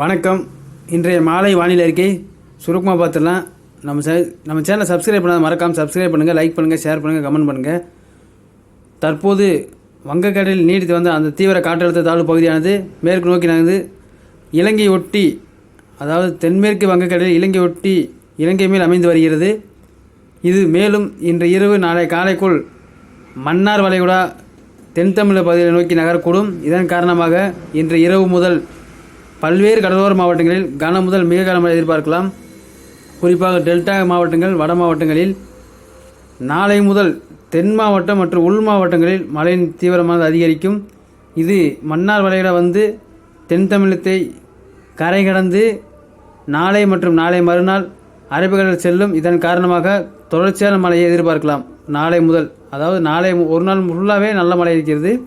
வணக்கம். இன்றைய மாலை வானிலை அறிக்கை சுருக்கமாக பார்த்துடலாம் நம்ம சே நம்ம சேனலை சப்ஸ்கிரைப் பண்ணாத மறக்காமல் சப்ஸ்கிரைப் பண்ணுங்கள் லைக் பண்ணுங்கள் ஷேர் பண்ணுங்கள் கமெண்ட் பண்ணுங்கள் தற்போது வங்கக்கடலில் நீடித்து வந்த அந்த தீவிர காற்றழுத்த தாழ்வு பகுதியானது மேற்கு நோக்கி நகர்ந்து இலங்கை ஒட்டி அதாவது தென்மேற்கு வங்கக்கடலில் இலங்கை ஒட்டி இலங்கை மேல் அமைந்து வருகிறது. இது மேலும் இன்று இரவு நாளை காலைக்குள் மன்னார் வளைகுடா தென் தமிழக பகுதியை நோக்கி நகரக்கூடும். இதன் காரணமாக இன்று இரவு முதல் பல்வேறு கடலோர மாவட்டங்களில் கன முதல் மிக கனமழை எதிர்பார்க்கலாம். குறிப்பாக டெல்டா மாவட்டங்கள் வட மாவட்டங்களில் நாளை முதல் தென் மாவட்டம் மற்றும் உள் மாவட்டங்களில் மழையின் தீவிரமானது அதிகரிக்கும். இது மன்னார் வளைகுடா வந்து தென் தமிழத்தை கரை கடந்து நாளை மற்றும் நாளை மறுநாள் அரபிக்கடல் செல்லும். இதன் காரணமாக தொடர்ச்சியான மழையை எதிர்பார்க்கலாம். நாளை முதல் அதாவது நாளை மு- ஒரு நாள் ஃபுல்லாகவே நல்ல மழை இருக்கிறது.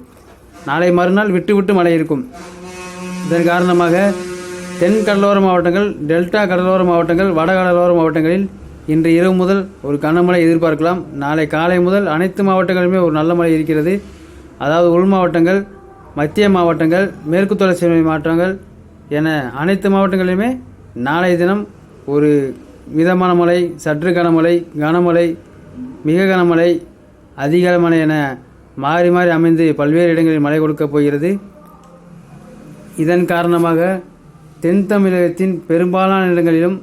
நாளை மறுநாள் விட்டு விட்டு மழை இருக்கும். இதன் காரணமாக தென் கடலோர மாவட்டங்கள் டெல்டா கடலோர மாவட்டங்கள் வட கடலோர மாவட்டங்களில் இன்று இரவு முதல் ஒரு கனமழை எதிர்பார்க்கலாம். நாளை காலை முதல் அனைத்து மாவட்டங்களிலுமே ஒரு நல்ல மழை இருக்கிறது. அதாவது உள் மாவட்டங்கள் மத்திய மாவட்டங்கள் மேற்கு தொடர்ச்சி மாவட்டங்கள் என அனைத்து மாவட்டங்களிலுமே நாளைய தினம் ஒரு மிதமான மழை சற்று கனமழை கனமழை மிக கனமழை அதிக மழை என மாறி மாறி அமைந்து பல்வேறு இடங்களில் மழை கொடுக்கப் போகிறது. இதன் காரணமாக தென் தமிழகத்தின் பெரும்பாலான இடங்களிலும்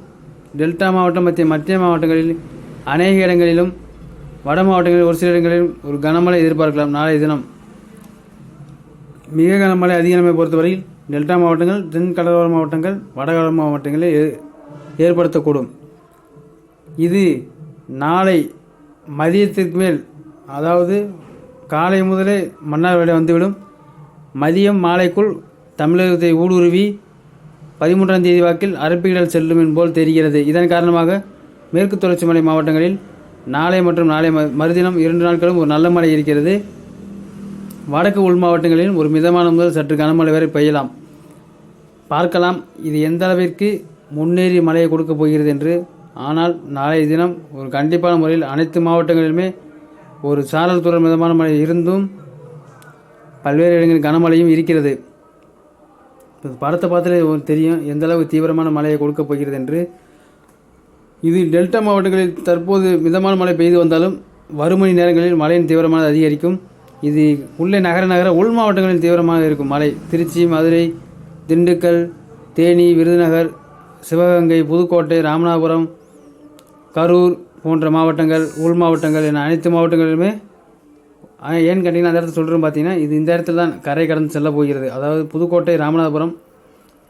டெல்டா மாவட்டம் மற்றும் மத்திய மாவட்டங்களில் அநேக இடங்களிலும் வட மாவட்டங்களில் ஒரு சில இடங்களிலும் ஒரு கனமழை எதிர்பார்க்கலாம் நாளைய தினம். மிக கனமழை அதிக பொறுத்தவரையில் டெல்டா மாவட்டங்கள் தென் கடலோர மாவட்டங்கள் வட மாவட்டங்களில் ஏ- ஏற்படுத்தக்கூடும். இது நாளை மதியத்திற்கு மேல் அதாவது காலை முதலே மன்னார் வேலை வந்துவிடும். மதியம் மாலைக்குள் தமிழகத்தை ஊடுருவி பதிமூன்றாம் தேதி வாக்கில் அரபிக்கடல் செல்லும் என்போல் தெரிகிறது. இதன் காரணமாக மேற்கு தொடர்ச்சி மலை மாவட்டங்களில் நாளை மற்றும் நாளை ம- மறுதினம் இரண்டு நாட்களும் ஒரு நல்ல மழை இருக்கிறது. வடக்கு உள் மாவட்டங்களில் ஒரு மிதமான முதல் சற்று கனமழை வரை பெய்யலாம். பார்க்கலாம் இது எந்த அளவிற்கு முன்னேறி மழையை கொடுக்கப் போகிறது என்று. ஆனால் நாளைய தினம் ஒரு கண்டிப்பான முறையில் அனைத்து மாவட்டங்களிலுமே ஒரு சாரல் துறை மிதமான மழை இருந்தும் பல்வேறு இடங்களில் கனமழையும் இருக்கிறது. படத்தை பார்த்தாலே தெரியும் எந்த அளவுக்கு தீவிரமான மழையை கொடுக்க போகிறது என்று. இது டெல்டா மாவட்டங்களில் தற்போது மிதமான மழை பெய்து வந்தாலும் வரும் மணி நேரங்களில் மழையின் தீவிரமானது அதிகரிக்கும். இது உள்ளே நகர நகர உள் மாவட்டங்களில் தீவிரமாக இருக்கும் மழை. திருச்சி மதுரை திண்டுக்கல் தேனி விருதுநகர் சிவகங்கை புதுக்கோட்டை ராமநாதபுரம் கரூர் போன்ற மாவட்டங்கள் உள் மாவட்டங்கள் என அனைத்து மாவட்டங்களிலுமே ஏன்னு கேட்டிங்கன்னா அந்த இடத்துல சொல்கிறோம் பார்த்தீங்கன்னா இது இந்த இடத்துல தான் கரை கடந்து செல்ல போகிறது. அதாவது புதுக்கோட்டை ராமநாதபுரம்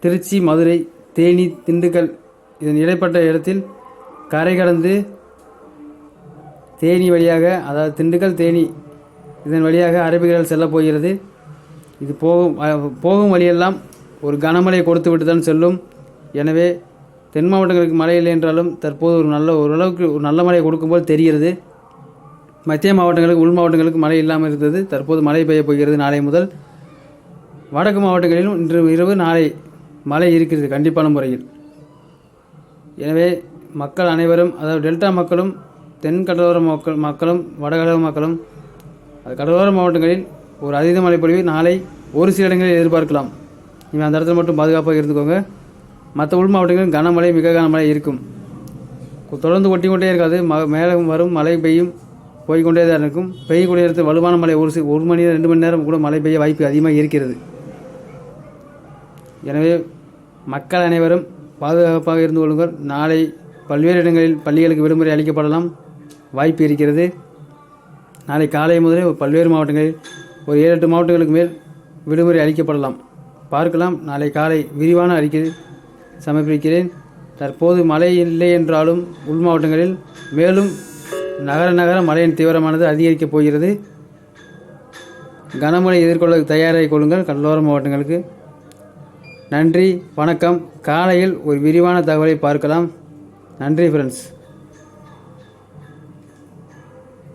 திருச்சி மதுரை தேனி திண்டுக்கல் இதன் இடைப்பட்ட இடத்தில் கரை கடந்து தேனி வழியாக அதாவது திண்டுக்கல் தேனி இதன் வழியாக அரபிக்கடல் செல்ல போகிறது. இது போகும் போகும் வழியெல்லாம் ஒரு கனமழை கொடுத்து விட்டு தான் செல்லும். எனவே தென் மாவட்டங்களுக்கு மழை இல்லை என்றாலும் தற்போது ஒரு நல்ல ஓரளவுக்கு ஒரு நல்ல மழை கொடுக்கும்போது தெரிகிறது. மத்திய மாவட்டங்களுக்கு உள் மாவட்டங்களுக்கு மழை இல்லாமல் இருந்தது. தற்போது மழை பெய்யப் போகிறது நாளை முதல். வடக்கு மாவட்டங்களிலும் இன்று இரவு நாளை மழை இருக்கிறது கண்டிப்பான முறையில். எனவே மக்கள் அனைவரும் அதாவது டெல்டா மக்களும் தென் கடலோர மக்கள் மக்களும் வடகடலோர மக்களும் அது கடலோர மாவட்டங்களில் ஒரு அதீத மழைப்பொழிவு நாளை ஒரு சில இடங்களில் எதிர்பார்க்கலாம். நீங்கள் அந்த இடத்துல மட்டும் பாதுகாப்பாக இருந்துக்கோங்க. மற்ற உள் மாவட்டங்களில் கனமழை மிக கனமழை இருக்கும். தொடர்ந்து ஒட்டி கொண்டே இருக்காது. ம மேலே வரும் மழை பெய்யும். போய்க்கொண்டே தான் இருக்கும். பெய்யக்கூடிய இடத்தில் வலுவான மழை ஒரு சி ஒரு மணி ரெண்டு மணி நேரம் கூட மழை பெய்ய வாய்ப்பு அதிகமாக இருக்கிறது. எனவே மக்கள் அனைவரும் பாதுகாப்பாக இருந்து கொள்ளுங்கள். நாளை பல்வேறு இடங்களில் பள்ளிகளுக்கு விடுமுறை அளிக்கப்படலாம். வாய்ப்பு இருக்கிறது. நாளை காலை முதலே ஒரு பல்வேறு மாவட்டங்களில் ஒரு ஏழு எட்டு மாவட்டங்களுக்கு மேல் விடுமுறை அளிக்கப்படலாம். பார்க்கலாம். நாளை காலை விரிவான அறிக்கை சமர்ப்பிக்கிறேன். தற்போது மழை இல்லை என்றாலும் உள் மாவட்டங்களில் மேலும் நகர நகர மழையின் தீவிரமானது அதிகரிக்கப் போகிறது. கனமழை எதிர்கொள்ள தயாராகிக் கொள்ளுங்கள். கடலோர மாவட்டங்களுக்கு நன்றி வணக்கம். காலையில் ஒரு விரிவான தகவலை பார்க்கலாம். நன்றி ஃப்ரெண்ட்ஸ்